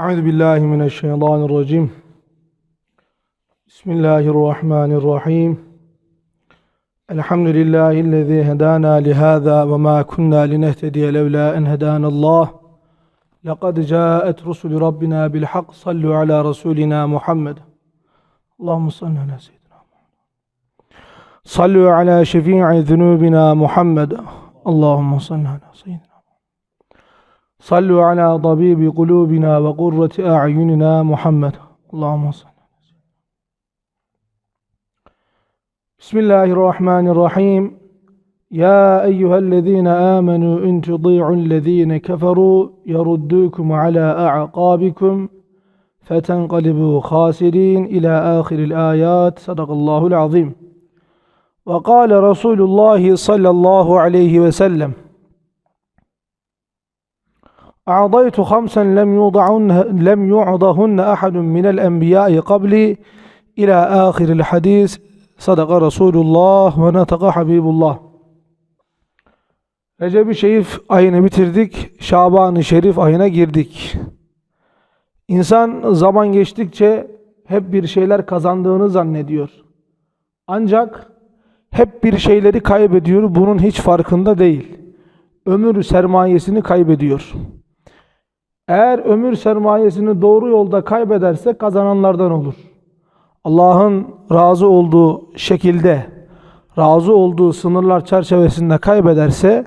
أعوذ بالله من الشيطان الرجيم. بسم الله الرحمن الرحيم. الحمد لله الذي هدانا لهذا وما كنا لنهتدي لولا أن هدانا الله. لقد جاءت رسل ربنا بالحق. صلوا على رسولنا محمد. اللهم صل على سيدنا محمد. صلوا على شفيع ذنوبنا محمد. اللهم صل على سيدنا صلوا على طبيب قلوبنا وقرة أعيننا محمد. اللهم صل بسم الله الرحمن الرحيم. يا أيها الذين آمنوا إن تطيعوا الذين كفروا يردوكم على أعقابكم فتنقلبوا خاسرين إلى آخر الآيات. صدق الله العظيم. وقال رسول الله صلى الله عليه وسلم أعطيت خمسا لم يوضعن لم يعضهن أحد من الأنبياء قبلي إلى آخر الحديث صدق رسول الله ونطق حبيب الله Recep-i Şerif ayını bitirdik. Şaban-ı Şerif ayına girdik. İnsan zaman geçtikçe hep bir şeyler kazandığını zannediyor. Ancak hep bir şeyleri kaybediyor. Bunun hiç farkında değil. Ömür sermayesini kaybediyor. Eğer ömür sermayesini doğru yolda kaybederse kazananlardan olur. Allah'ın razı olduğu şekilde, razı olduğu sınırlar çerçevesinde kaybederse,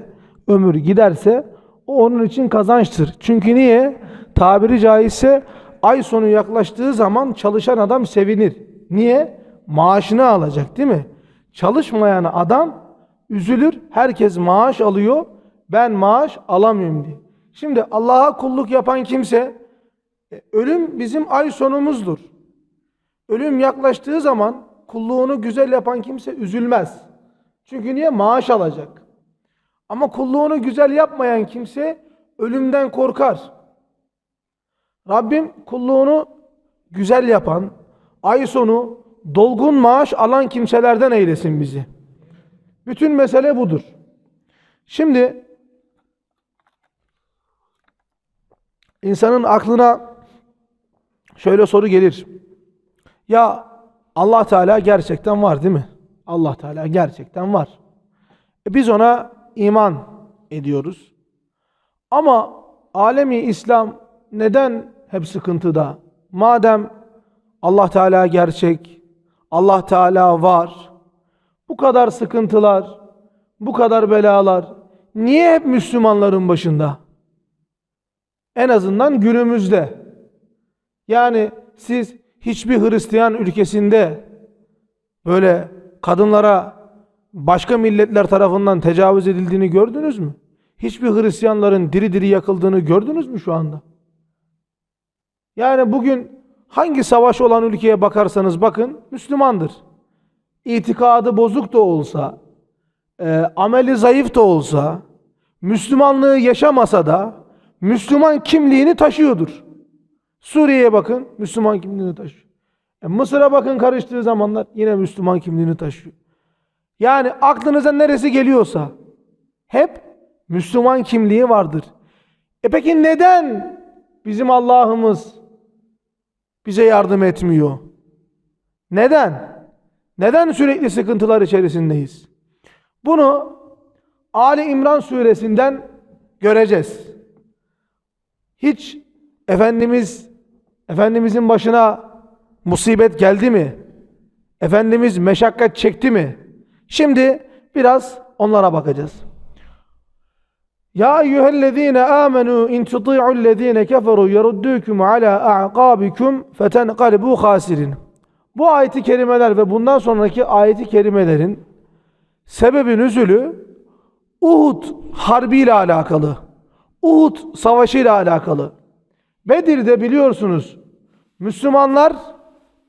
ömür giderse o onun için kazançtır. Çünkü niye? Tabiri caizse ay sonu yaklaştığı zaman çalışan adam sevinir. Niye? Maaşını alacak değil mi? Çalışmayan adam üzülür. Herkes maaş alıyor. Ben maaş alamıyorum diye. Şimdi Allah'a kulluk yapan kimse e, ölüm bizim ay sonumuzdur. Ölüm yaklaştığı zaman kulluğunu güzel yapan kimse üzülmez. Çünkü niye? Maaş alacak. Ama kulluğunu güzel yapmayan kimse ölümden korkar. Rabbim kulluğunu güzel yapan, ay sonu dolgun maaş alan kimselerden eylesin bizi. Bütün mesele budur. Şimdi insanın aklına şöyle soru gelir. Ya Allah Teala gerçekten var değil mi? Allah Teala gerçekten var. E biz ona iman ediyoruz. Ama alemi İslam neden hep sıkıntıda? Madem Allah Teala gerçek, Allah Teala var. Bu kadar sıkıntılar, bu kadar belalar niye hep Müslümanların başında? En azından günümüzde. Yani siz hiçbir Hristiyan ülkesinde böyle kadınlara başka milletler tarafından tecavüz edildiğini gördünüz mü? Hiçbir Hristiyanların diri diri yakıldığını gördünüz mü şu anda? Yani bugün hangi savaş olan ülkeye bakarsanız bakın Müslümandır. İtikadı bozuk da olsa, e, ameli zayıf da olsa, Müslümanlığı yaşamasa da Müslüman kimliğini taşıyordur. Suriye'ye bakın Müslüman kimliğini taşıyor. E, Mısır'a bakın karıştığı zamanlar yine Müslüman kimliğini taşıyor. Yani aklınıza neresi geliyorsa hep Müslüman kimliği vardır. E peki neden bizim Allah'ımız bize yardım etmiyor? Neden? Neden sürekli sıkıntılar içerisindeyiz? Bunu Ali İmran suresinden göreceğiz. Hiç Efendimiz Efendimizin başına musibet geldi mi? Efendimiz meşakkat çekti mi? Şimdi biraz onlara bakacağız. Ya eyyühellezine amenu in tuti'ullezine keferu yeruddukum ala a'qabikum fetenqalibu khasirin. Bu ayeti kerimeler ve bundan sonraki ayeti kerimelerin sebebi nüzülü Uhud harbi ile alakalı. Uhud savaşı ile alakalı. Bedir'de biliyorsunuz Müslümanlar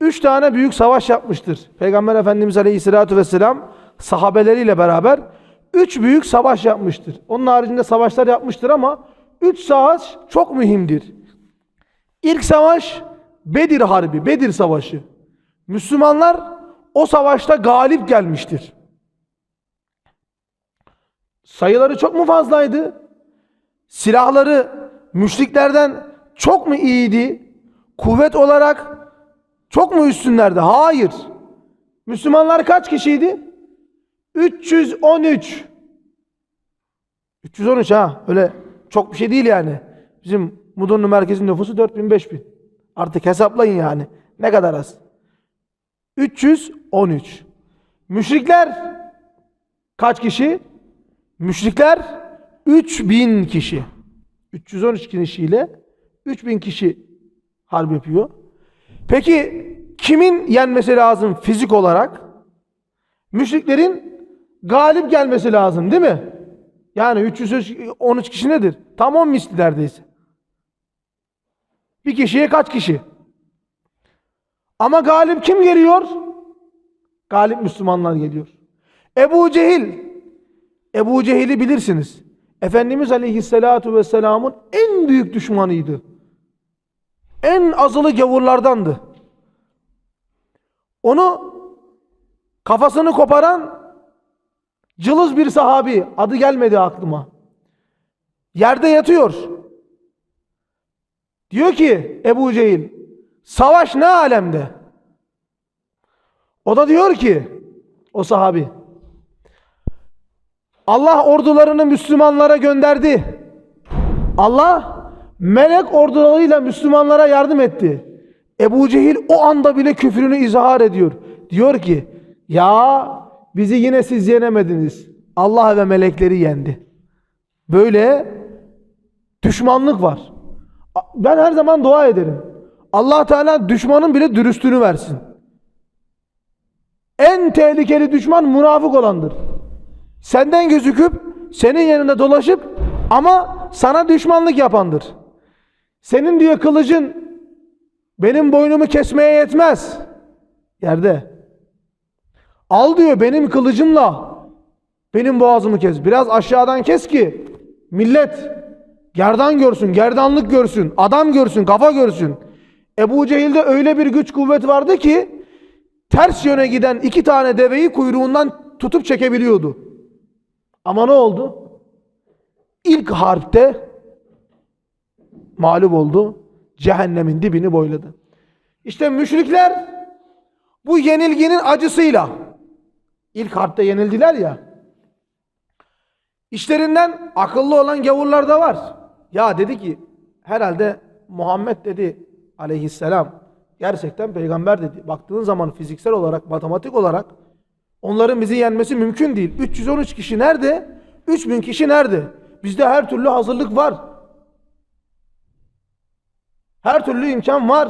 üç tane büyük savaş yapmıştır. Peygamber Efendimiz Aleyhisselatü Vesselam sahabeleriyle beraber üç büyük savaş yapmıştır. Onun haricinde savaşlar yapmıştır ama üç savaş çok mühimdir. İlk savaş Bedir Harbi, Bedir Savaşı. Müslümanlar o savaşta galip gelmiştir. Sayıları çok mu fazlaydı? Silahları müşriklerden çok mu iyiydi? Kuvvet olarak çok mu üstünlerdi? Hayır. Müslümanlar kaç kişiydi? 313. 313 ha öyle çok bir şey değil yani. Bizim Mudurnu merkezin nüfusu 4000 5000. Artık hesaplayın yani. Ne kadar az. 313. Müşrikler kaç kişi? Müşrikler 3000 kişi. 313 kişiyle 3000 kişi harp yapıyor. Peki kimin yenmesi lazım fizik olarak? Müşriklerin galip gelmesi lazım değil mi? Yani 313 kişi nedir? Tam 10 misli neredeyse. Bir kişiye kaç kişi? Ama galip kim geliyor? Galip Müslümanlar geliyor. Ebu Cehil. Ebu Cehil'i bilirsiniz. Efendimiz Aleyhisselatu Vesselam'ın en büyük düşmanıydı. En azılı gavurlardandı. Onu kafasını koparan cılız bir sahabi adı gelmedi aklıma. Yerde yatıyor. Diyor ki Ebu Cehil savaş ne alemde? O da diyor ki o sahabi Allah ordularını Müslümanlara gönderdi. Allah melek ordularıyla Müslümanlara yardım etti. Ebu Cehil o anda bile küfrünü izhar ediyor. Diyor ki ya bizi yine siz yenemediniz. Allah ve melekleri yendi. Böyle düşmanlık var. Ben her zaman dua ederim. Allah Teala düşmanın bile dürüstlüğünü versin. En tehlikeli düşman münafık olandır. Senden gözüküp senin yanında dolaşıp ama sana düşmanlık yapandır. Senin diyor kılıcın benim boynumu kesmeye yetmez. Yerde. Al diyor benim kılıcımla benim boğazımı kes. Biraz aşağıdan kes ki millet gerdan görsün, gerdanlık görsün, adam görsün, kafa görsün. Ebu Cehil'de öyle bir güç kuvvet vardı ki ters yöne giden iki tane deveyi kuyruğundan tutup çekebiliyordu. Ama ne oldu? İlk harpte mağlup oldu. Cehennemin dibini boyladı. İşte müşrikler bu yenilginin acısıyla ilk harpte yenildiler ya. İşlerinden akıllı olan gavurlar da var. Ya dedi ki herhalde Muhammed dedi aleyhisselam gerçekten peygamber dedi. Baktığın zaman fiziksel olarak, matematik olarak onların bizi yenmesi mümkün değil. 313 kişi nerede? 3000 kişi nerede? Bizde her türlü hazırlık var. Her türlü imkan var.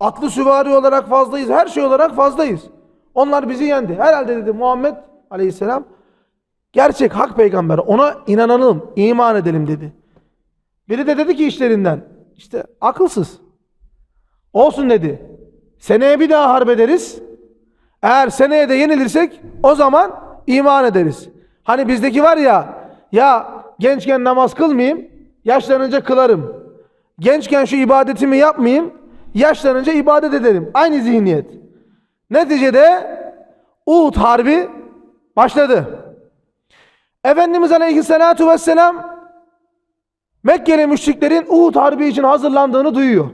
Atlı süvari olarak fazlayız. Her şey olarak fazlayız. Onlar bizi yendi. Herhalde dedi Muhammed aleyhisselam gerçek hak peygamber. Ona inanalım, iman edelim dedi. Biri de dedi ki işlerinden işte akılsız. Olsun dedi. Seneye bir daha harp ederiz. Eğer seneye de yenilirsek o zaman iman ederiz. Hani bizdeki var ya ya gençken namaz kılmayayım yaşlanınca kılarım. Gençken şu ibadetimi yapmayayım yaşlanınca ibadet ederim. Aynı zihniyet. Neticede Uhud Harbi başladı. Efendimiz Aleyhisselatü Vesselam Mekkeli müşriklerin Uhud Harbi için hazırlandığını duyuyor.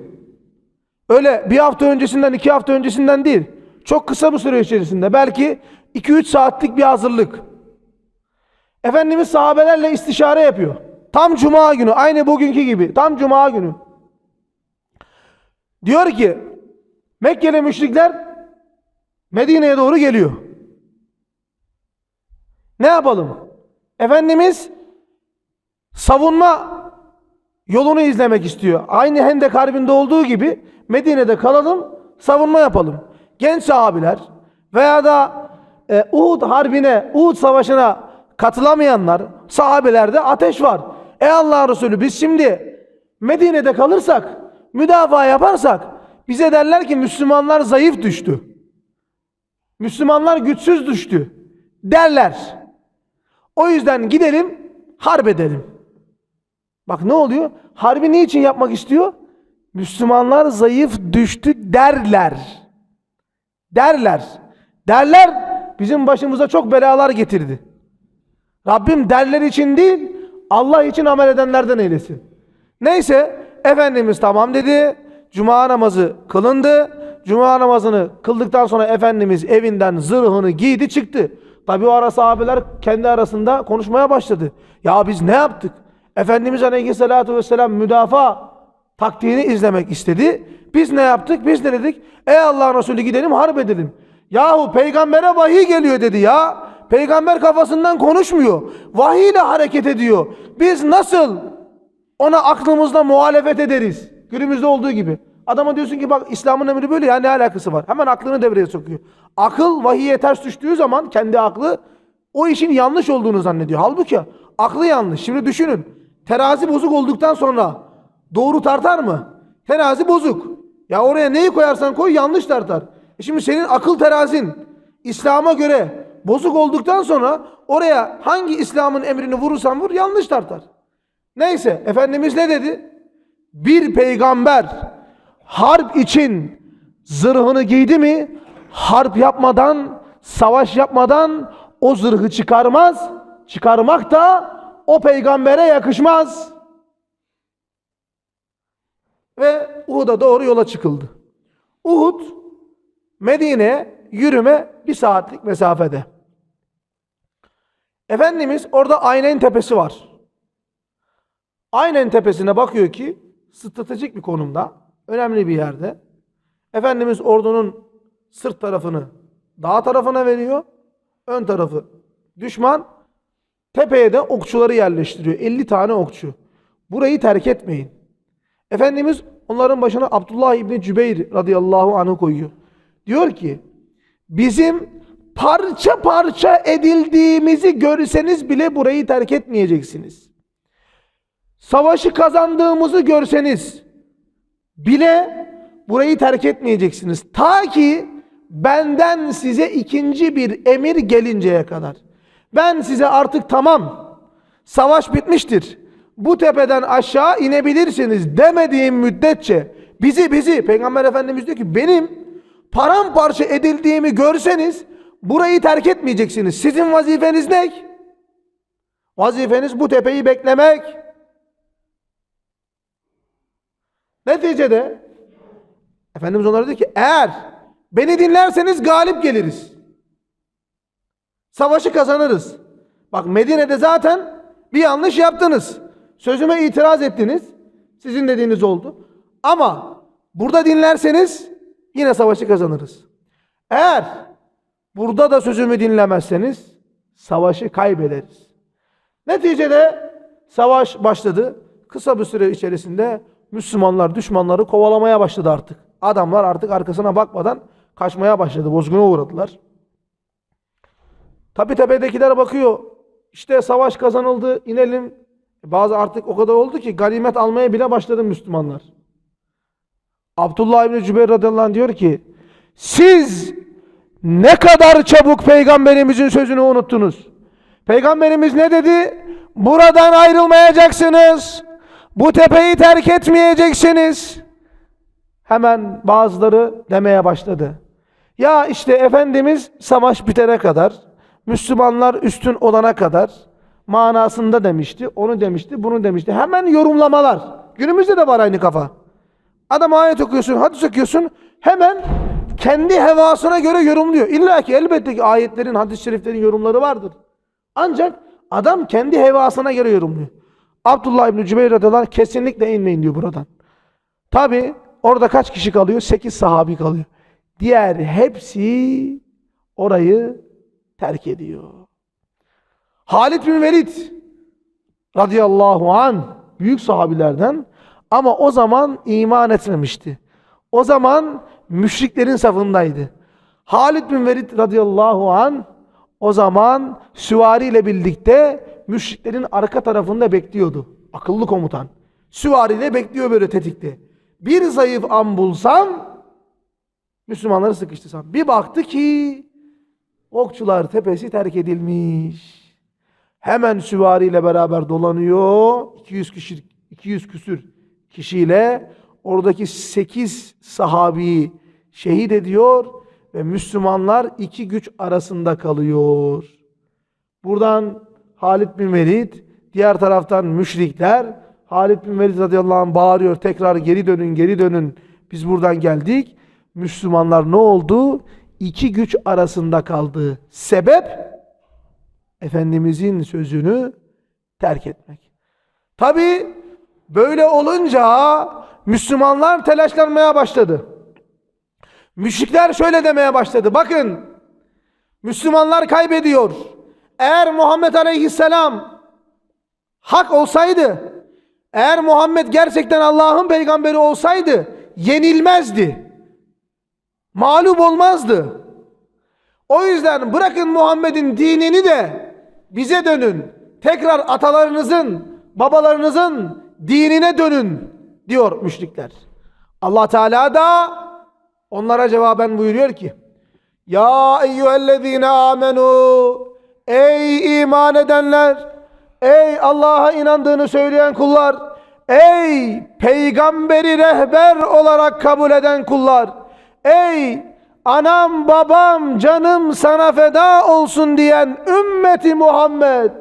Öyle bir hafta öncesinden iki hafta öncesinden değil. Çok kısa bir süre içerisinde. Belki 2-3 saatlik bir hazırlık. Efendimiz sahabelerle istişare yapıyor. Tam cuma günü. Aynı bugünkü gibi. Tam cuma günü. Diyor ki Mekkeli müşrikler Medine'ye doğru geliyor. Ne yapalım? Efendimiz savunma yolunu izlemek istiyor. Aynı Hendek Harbi'nde olduğu gibi Medine'de kalalım, savunma yapalım. Genç sahabiler veya da e, Uhud Harbi'ne, Uhud Savaşı'na katılamayanlar, sahabelerde ateş var. Ey Allah Resulü biz şimdi Medine'de kalırsak, müdafaa yaparsak bize derler ki Müslümanlar zayıf düştü. Müslümanlar güçsüz düştü derler. O yüzden gidelim harp edelim. Bak ne oluyor? Harbi ne için yapmak istiyor? Müslümanlar zayıf düştü derler. Derler. Derler bizim başımıza çok belalar getirdi. Rabbim derler için değil Allah için amel edenlerden eylesin. Neyse Efendimiz tamam dedi. Cuma namazı kılındı. Cuma namazını kıldıktan sonra Efendimiz evinden zırhını giydi çıktı. Tabi o ara sahabeler kendi arasında konuşmaya başladı. Ya biz ne yaptık? Efendimiz Aleyhisselatü Vesselam müdafaa taktiğini izlemek istedi. Biz ne yaptık? Biz ne dedik? Ey Allah Resulü gidelim harp edelim. Yahu peygambere vahiy geliyor dedi ya. Peygamber kafasından konuşmuyor. Vahiy ile hareket ediyor. Biz nasıl ona aklımızda muhalefet ederiz? Günümüzde olduğu gibi. Adama diyorsun ki bak İslam'ın emri böyle ya ne alakası var? Hemen aklını devreye sokuyor. Akıl vahiye ters düştüğü zaman kendi aklı o işin yanlış olduğunu zannediyor. Halbuki aklı yanlış. Şimdi düşünün. Terazi bozuk olduktan sonra doğru tartar mı? Terazi bozuk. Ya oraya neyi koyarsan koy yanlış tartar. E şimdi senin akıl terazin İslam'a göre bozuk olduktan sonra oraya hangi İslam'ın emrini vurursan vur yanlış tartar. Neyse Efendimiz ne dedi? Bir peygamber harp için zırhını giydi mi harp yapmadan savaş yapmadan o zırhı çıkarmaz. Çıkarmak da o peygambere yakışmaz. Ve Uhud'a doğru yola çıkıldı. Uhud Medine yürüme bir saatlik mesafede. Efendimiz orada Aynen Tepesi var. Aynen Tepesi'ne bakıyor ki stratejik bir konumda, önemli bir yerde. Efendimiz ordunun sırt tarafını dağ tarafına veriyor. Ön tarafı düşman. Tepeye de okçuları yerleştiriyor. 50 tane okçu. Burayı terk etmeyin. Efendimiz onların başına Abdullah İbni Cübeyr radıyallahu anh'ı koyuyor. Diyor ki bizim parça parça edildiğimizi görseniz bile burayı terk etmeyeceksiniz. Savaşı kazandığımızı görseniz bile burayı terk etmeyeceksiniz. Ta ki benden size ikinci bir emir gelinceye kadar. Ben size artık tamam savaş bitmiştir. Bu tepeden aşağı inebilirsiniz demediğim müddetçe bizi bizi Peygamber Efendimiz diyor ki benim paramparça edildiğimi görseniz burayı terk etmeyeceksiniz. Sizin vazifeniz ne? Vazifeniz bu tepeyi beklemek. Neticede Efendimiz onlara diyor ki eğer beni dinlerseniz galip geliriz. Savaşı kazanırız. Bak Medine'de zaten bir yanlış yaptınız. Sözüme itiraz ettiniz. Sizin dediğiniz oldu. Ama burada dinlerseniz yine savaşı kazanırız. Eğer burada da sözümü dinlemezseniz savaşı kaybederiz. Neticede savaş başladı. Kısa bir süre içerisinde Müslümanlar düşmanları kovalamaya başladı artık. Adamlar artık arkasına bakmadan kaçmaya başladı. Bozguna uğradılar. Tabi tepedekiler bakıyor. İşte savaş kazanıldı inelim. Bazı artık o kadar oldu ki ganimet almaya bile başladı Müslümanlar. Abdullah İbni Cübeyr radıyallahu anh diyor ki siz ne kadar çabuk peygamberimizin sözünü unuttunuz. Peygamberimiz ne dedi? Buradan ayrılmayacaksınız. Bu tepeyi terk etmeyeceksiniz. Hemen bazıları demeye başladı. Ya işte Efendimiz savaş bitene kadar, Müslümanlar üstün olana kadar manasında demişti, onu demişti, bunu demişti. Hemen yorumlamalar. Günümüzde de var aynı kafa. Adam ayet okuyorsun, hadis okuyorsun, hemen kendi hevasına göre yorumluyor. İlla ki elbette ki ayetlerin, hadis-i şeriflerin yorumları vardır. Ancak adam kendi hevasına göre yorumluyor. Abdullah İbni Cübeyr radıyallahu kesinlikle inmeyin diyor buradan. Tabi orada kaç kişi kalıyor? Sekiz sahabi kalıyor. Diğer hepsi orayı terk ediyor. Halid bin Velid radıyallahu an büyük sahabilerden ama o zaman iman etmemişti. O zaman müşriklerin safındaydı. Halid bin Velid radıyallahu an o zaman süvari ile birlikte müşriklerin arka tarafında bekliyordu. Akıllı komutan. Süvari ile bekliyor böyle tetikte. Bir zayıf an bulsam Müslümanları sıkıştırsam. Bir baktı ki okçular tepesi terk edilmiş. Hemen süvariyle beraber dolanıyor. 200 kişi 200 küsür kişiyle oradaki 8 sahabiyi şehit ediyor ve Müslümanlar iki güç arasında kalıyor. Buradan Halid bin Velid, diğer taraftan müşrikler Halid bin Velid radıyallahu anh bağırıyor tekrar geri dönün geri dönün biz buradan geldik. Müslümanlar ne oldu? İki güç arasında kaldı. Sebep Efendimizin sözünü terk etmek. Tabi böyle olunca Müslümanlar telaşlanmaya başladı. Müşrikler şöyle demeye başladı. Bakın Müslümanlar kaybediyor. Eğer Muhammed Aleyhisselam hak olsaydı, eğer Muhammed gerçekten Allah'ın peygamberi olsaydı yenilmezdi. Mağlup olmazdı. O yüzden bırakın Muhammed'in dinini de bize dönün. Tekrar atalarınızın, babalarınızın dinine dönün diyor müşrikler. Allah Teala da onlara cevaben buyuruyor ki Ya eyyühellezine amenu Ey iman edenler Ey Allah'a inandığını söyleyen kullar Ey peygamberi rehber olarak kabul eden kullar Ey anam babam canım sana feda olsun diyen ümmeti Muhammed.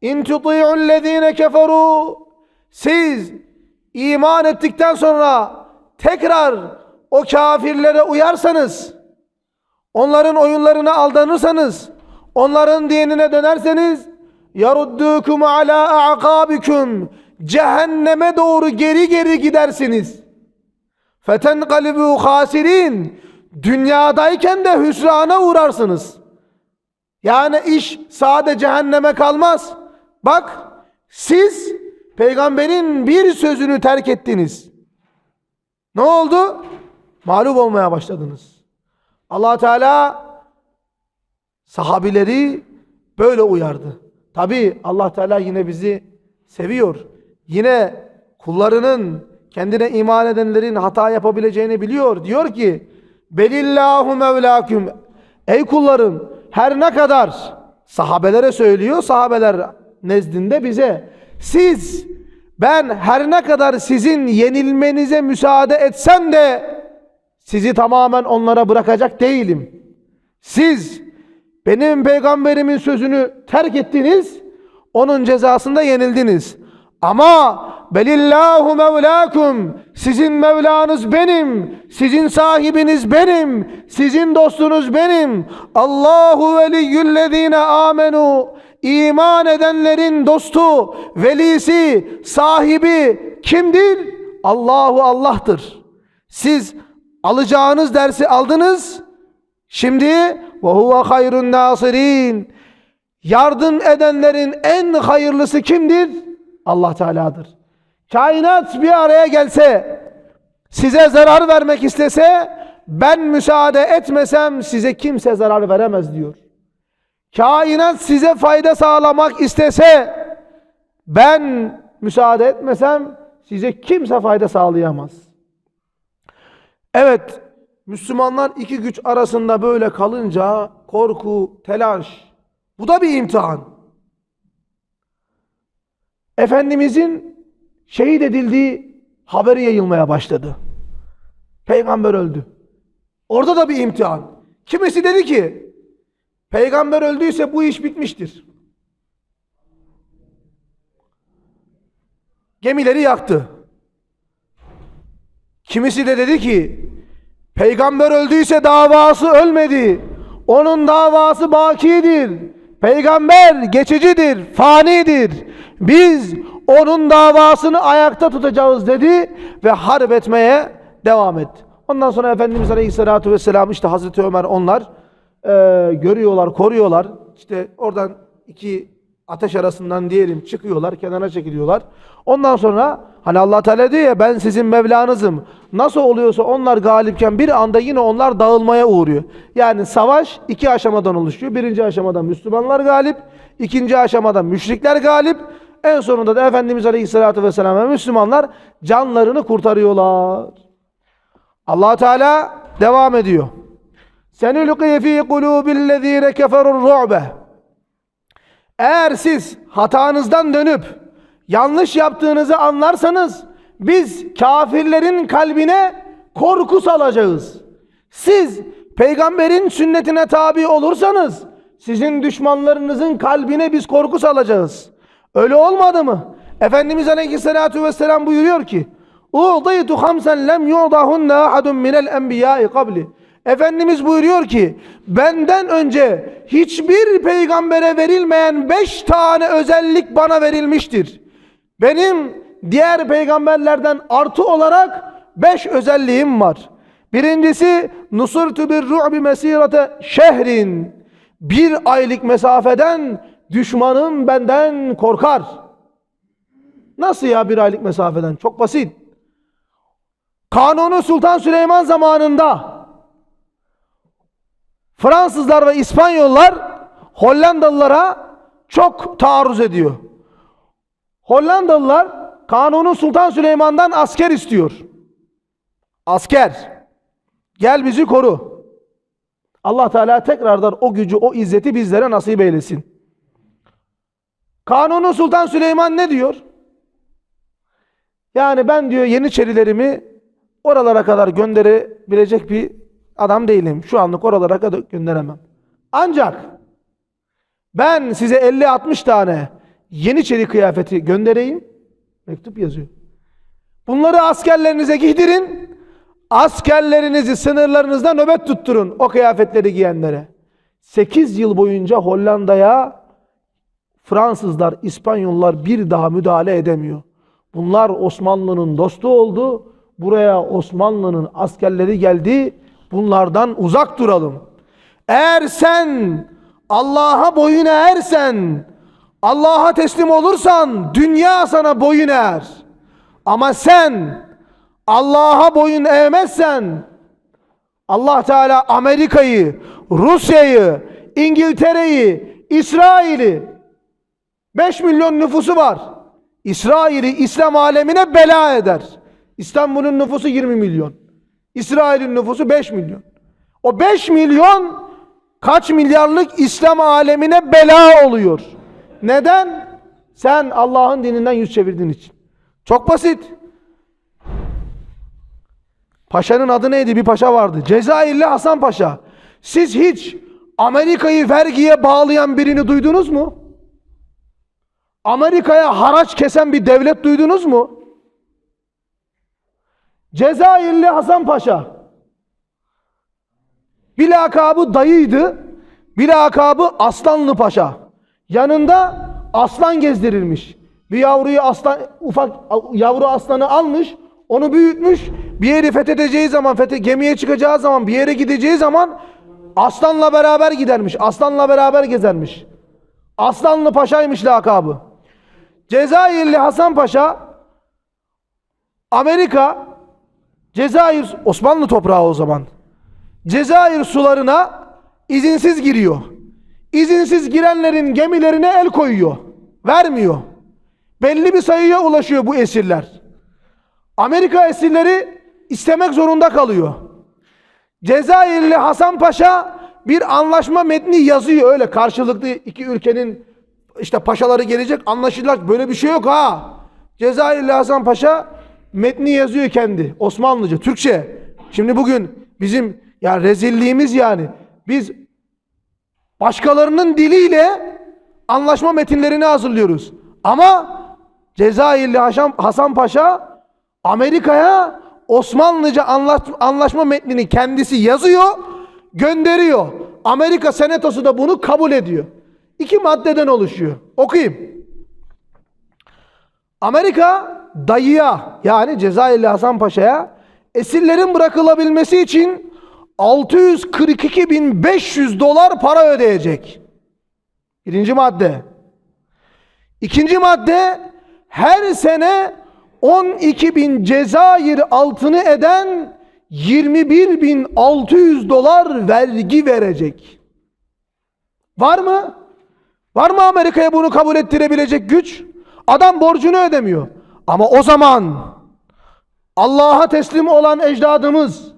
İn tuti'ullezine keferu. Siz iman ettikten sonra tekrar o kafirlere uyarsanız onların oyunlarına aldanırsanız onların dinine dönerseniz yaruddukum ala a'kabikum cehenneme doğru geri geri gidersiniz. Fetenqalibu hasirin dünyadayken de hüsrana uğrarsınız. Yani iş sade cehenneme kalmaz. Bak siz peygamberin bir sözünü terk ettiniz. Ne oldu? Mağlup olmaya başladınız. allah Teala sahabileri böyle uyardı. Tabi allah Teala yine bizi seviyor. Yine kullarının kendine iman edenlerin hata yapabileceğini biliyor. Diyor ki Belillahu mevlaküm Ey kullarım her ne kadar sahabelere söylüyor sahabeler nezdinde bize siz ben her ne kadar sizin yenilmenize müsaade etsem de sizi tamamen onlara bırakacak değilim. Siz benim peygamberimin sözünü terk ettiniz, onun cezasında yenildiniz. Ama belillahu mevlakum sizin Mevlanız benim, sizin sahibiniz benim, sizin dostunuz benim. Allahu veliyyüllezine amenu iman edenlerin dostu, velisi, sahibi kimdir? Allahu Allah'tır. Siz alacağınız dersi aldınız. Şimdi ve huve hayrun nasirin. Yardım edenlerin en hayırlısı kimdir? Allah Teala'dır. Kainat bir araya gelse, size zarar vermek istese, ben müsaade etmesem size kimse zarar veremez diyor. Kainat size fayda sağlamak istese, ben müsaade etmesem size kimse fayda sağlayamaz. Evet, Müslümanlar iki güç arasında böyle kalınca korku, telaş, bu da bir imtihan. Efendimizin şehit edildiği haberi yayılmaya başladı. Peygamber öldü. Orada da bir imtihan. Kimisi dedi ki peygamber öldüyse bu iş bitmiştir. Gemileri yaktı. Kimisi de dedi ki peygamber öldüyse davası ölmedi. Onun davası bakidir. Peygamber geçicidir, fanidir. Biz onun davasını ayakta tutacağız dedi ve harp etmeye devam etti. Ondan sonra Efendimiz Aleyhisselatü Vesselam işte Hazreti Ömer onlar e, görüyorlar, koruyorlar. İşte oradan iki ateş arasından diyelim çıkıyorlar, kenara çekiliyorlar. Ondan sonra hani Allah Teala diyor ya ben sizin Mevlanızım. Nasıl oluyorsa onlar galipken bir anda yine onlar dağılmaya uğruyor. Yani savaş iki aşamadan oluşuyor. Birinci aşamada Müslümanlar galip, ikinci aşamada müşrikler galip. En sonunda da Efendimiz Aleyhisselatü Vesselam ve Müslümanlar canlarını kurtarıyorlar. allah Teala devam ediyor. Senülqi fî kulûbillezîne keferur ru'be. Eğer siz hatanızdan dönüp yanlış yaptığınızı anlarsanız biz kafirlerin kalbine korku salacağız. Siz peygamberin sünnetine tabi olursanız sizin düşmanlarınızın kalbine biz korku salacağız. Öyle olmadı mı? Efendimiz Aleyhisselatü Vesselam buyuruyor ki Uğdaytu hamsen lem yu'dahunne ahadun minel enbiyai kabli. Efendimiz buyuruyor ki benden önce hiçbir peygambere verilmeyen beş tane özellik bana verilmiştir. Benim diğer peygamberlerden artı olarak beş özelliğim var. Birincisi nusurtu bir ru'bi mesirete şehrin. Bir aylık mesafeden düşmanım benden korkar. Nasıl ya bir aylık mesafeden? Çok basit. Kanuni Sultan Süleyman zamanında Fransızlar ve İspanyollar Hollandalılara çok taarruz ediyor. Hollandalılar Kanuni Sultan Süleyman'dan asker istiyor. Asker. Gel bizi koru. Allah Teala tekrardan o gücü, o izzeti bizlere nasip eylesin. Kanuni Sultan Süleyman ne diyor? Yani ben diyor Yeniçerilerimi oralara kadar gönderebilecek bir adam değilim. Şu anlık oralara kadar gönderemem. Ancak ben size 50-60 tane Yeniçeri kıyafeti göndereyim. Mektup yazıyor. Bunları askerlerinize giydirin. Askerlerinizi sınırlarınızda nöbet tutturun o kıyafetleri giyenlere. 8 yıl boyunca Hollanda'ya Fransızlar, İspanyollar bir daha müdahale edemiyor. Bunlar Osmanlı'nın dostu oldu. Buraya Osmanlı'nın askerleri geldi. Bunlardan uzak duralım. Eğer sen Allah'a boyun eğersen, Allah'a teslim olursan dünya sana boyun eğer. Ama sen Allah'a boyun eğmezsen Allah Teala Amerika'yı, Rusya'yı, İngiltere'yi, İsrail'i 5 milyon nüfusu var. İsrail'i İslam alemine bela eder. İstanbul'un nüfusu 20 milyon. İsrail'in nüfusu 5 milyon. O 5 milyon kaç milyarlık İslam alemine bela oluyor. Neden? Sen Allah'ın dininden yüz çevirdiğin için. Çok basit. Paşanın adı neydi? Bir paşa vardı. Cezayirli Hasan Paşa. Siz hiç Amerika'yı vergiye bağlayan birini duydunuz mu? Amerika'ya haraç kesen bir devlet duydunuz mu? Cezayirli Hasan Paşa. Bir lakabı dayıydı. Bir lakabı Aslanlı Paşa. Yanında aslan gezdirilmiş. Bir yavruyu aslan ufak yavru aslanı almış, onu büyütmüş. Bir yeri fethedeceği zaman, fethe, gemiye çıkacağı zaman, bir yere gideceği zaman aslanla beraber gidermiş. Aslanla beraber gezermiş. Aslanlı Paşa'ymış lakabı. Cezayirli Hasan Paşa Amerika Cezayir Osmanlı toprağı o zaman. Cezayir sularına izinsiz giriyor. İzinsiz girenlerin gemilerine el koyuyor. Vermiyor. Belli bir sayıya ulaşıyor bu esirler. Amerika esirleri istemek zorunda kalıyor. Cezayirli Hasan Paşa bir anlaşma metni yazıyor öyle karşılıklı iki ülkenin işte paşaları gelecek anlaşılacak böyle bir şey yok ha. Cezayirli Hasan Paşa metni yazıyor kendi Osmanlıca, Türkçe. Şimdi bugün bizim ya rezilliğimiz yani biz başkalarının diliyle anlaşma metinlerini hazırlıyoruz. Ama Cezayirli Hasan Paşa Amerika'ya Osmanlıca anlaşma metnini kendisi yazıyor, gönderiyor. Amerika senatosu da bunu kabul ediyor. İki maddeden oluşuyor. Okuyayım. Amerika dayıya yani Cezayirli Hasan Paşa'ya esirlerin bırakılabilmesi için 642.500 dolar para ödeyecek. Birinci madde. İkinci madde her sene 12 bin Cezayir altını eden 21.600 dolar vergi verecek. Var mı? Var mı Amerika'ya bunu kabul ettirebilecek güç? Adam borcunu ödemiyor. Ama o zaman Allah'a teslim olan ecdadımız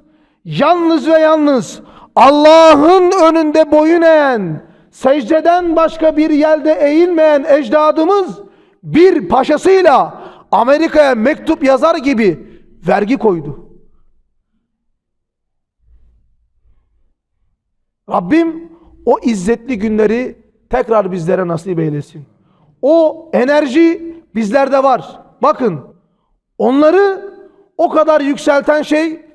yalnız ve yalnız Allah'ın önünde boyun eğen, secdeden başka bir yerde eğilmeyen ecdadımız bir paşasıyla Amerika'ya mektup yazar gibi vergi koydu. Rabbim o izzetli günleri tekrar bizlere nasip eylesin. O enerji bizlerde var. Bakın onları o kadar yükselten şey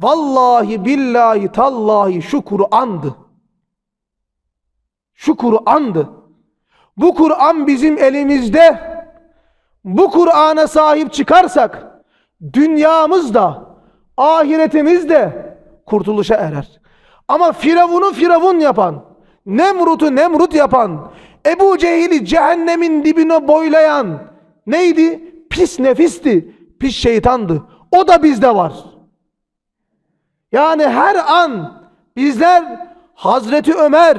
vallahi billahi tallahi şu Kur'an'dı. Şu Kur'an'dı. Bu Kur'an bizim elimizde. Bu Kur'an'a sahip çıkarsak dünyamız da ahiretimiz de kurtuluşa erer. Ama Firavun'u Firavun yapan, Nemrut'u Nemrut yapan, Ebu Cehil'i cehennemin dibine boylayan neydi? Pis nefisti, pis şeytandı. O da bizde var. Yani her an bizler Hazreti Ömer,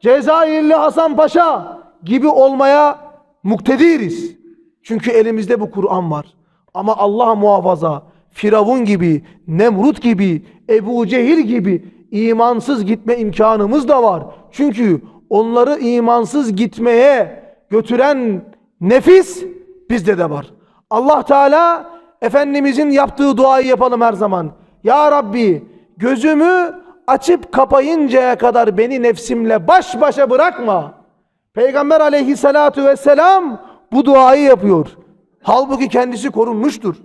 Cezayirli Hasan Paşa gibi olmaya muktediriz. Çünkü elimizde bu Kur'an var. Ama Allah muhafaza Firavun gibi, Nemrut gibi, Ebu Cehil gibi imansız gitme imkanımız da var. Çünkü onları imansız gitmeye götüren nefis bizde de var. Allah Teala Efendimizin yaptığı duayı yapalım her zaman. Ya Rabbi gözümü açıp kapayıncaya kadar beni nefsimle baş başa bırakma. Peygamber aleyhissalatu vesselam bu duayı yapıyor. Halbuki kendisi korunmuştur.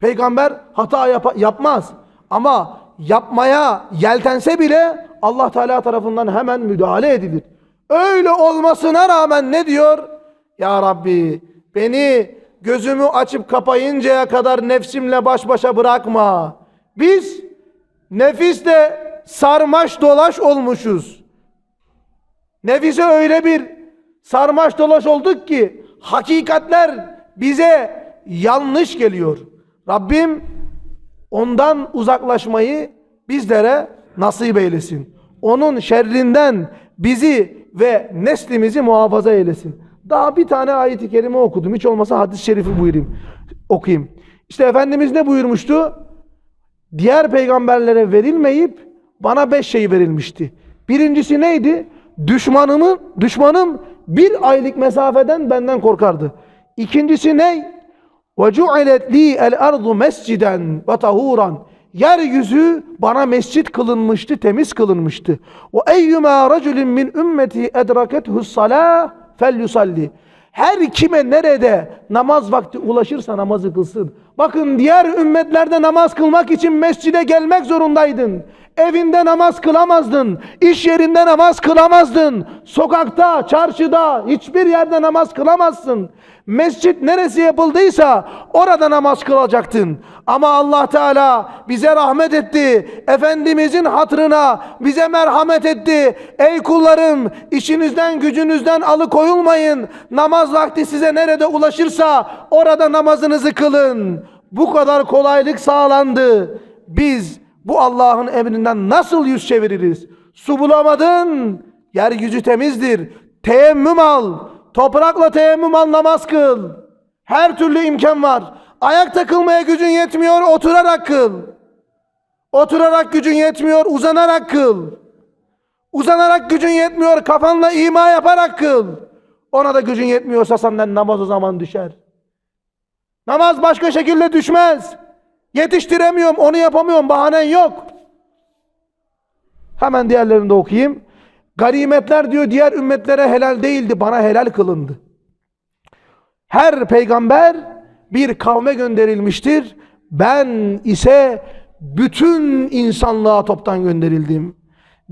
Peygamber hata yap- yapmaz. Ama yapmaya yeltense bile Allah Teala tarafından hemen müdahale edilir. Öyle olmasına rağmen ne diyor? Ya Rabbi beni gözümü açıp kapayıncaya kadar nefsimle baş başa bırakma. Biz nefisle sarmaş dolaş olmuşuz. Nefise öyle bir sarmaş dolaş olduk ki hakikatler bize yanlış geliyor. Rabbim ondan uzaklaşmayı bizlere nasip eylesin. Onun şerrinden bizi ve neslimizi muhafaza eylesin. Daha bir tane ayet-i kerime okudum. Hiç olmasa hadis-i şerifi buyurayım. Okuyayım. İşte Efendimiz ne buyurmuştu? Diğer peygamberlere verilmeyip bana beş şey verilmişti. Birincisi neydi? Düşmanımın, düşmanım bir aylık mesafeden benden korkardı. İkincisi ne? Ve cu'ilet li el ardu mesciden ve tahuran. Yeryüzü bana mescit kılınmıştı, temiz kılınmıştı. Ve eyyüma raculin min ümmeti edrakethus salah fel. Her kime nerede namaz vakti ulaşırsa namazı kılsın. Bakın diğer ümmetlerde namaz kılmak için mescide gelmek zorundaydın. Evinde namaz kılamazdın. iş yerinde namaz kılamazdın. Sokakta, çarşıda, hiçbir yerde namaz kılamazsın. Mescit neresi yapıldıysa orada namaz kılacaktın. Ama Allah Teala bize rahmet etti. Efendimizin hatırına bize merhamet etti. Ey kullarım işinizden gücünüzden alıkoyulmayın. Namaz vakti size nerede ulaşırsa orada namazınızı kılın. Bu kadar kolaylık sağlandı. Biz bu Allah'ın emrinden nasıl yüz çeviririz? Su bulamadın, yeryüzü temizdir. Teyemmüm al, toprakla teyemmüm al, namaz kıl. Her türlü imkan var. Ayakta kılmaya gücün yetmiyor, oturarak kıl. Oturarak gücün yetmiyor, uzanarak kıl. Uzanarak gücün yetmiyor, kafanla ima yaparak kıl. Ona da gücün yetmiyorsa senden namaz o zaman düşer. Namaz başka şekilde düşmez. Yetiştiremiyorum, onu yapamıyorum, bahanen yok. Hemen diğerlerini de okuyayım. Ganimetler diyor diğer ümmetlere helal değildi, bana helal kılındı. Her peygamber bir kavme gönderilmiştir. Ben ise bütün insanlığa toptan gönderildim.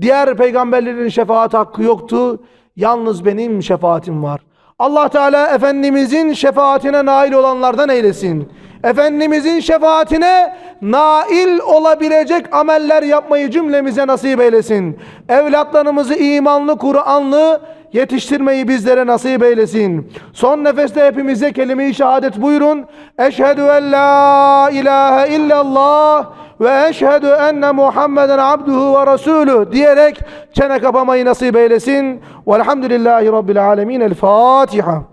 Diğer peygamberlerin şefaat hakkı yoktu. Yalnız benim şefaatim var. Allah Teala Efendimizin şefaatine nail olanlardan eylesin. Efendimizin şefaatine nail olabilecek ameller yapmayı cümlemize nasip eylesin. Evlatlarımızı imanlı, Kur'anlı yetiştirmeyi bizlere nasip eylesin. Son nefeste hepimize kelime-i şehadet buyurun. Eşhedü en la ilahe illallah ve eşhedü enne Muhammeden abduhu ve resulü diyerek çene kapamayı nasip eylesin. Velhamdülillahi Rabbil alemin. El Fatiha.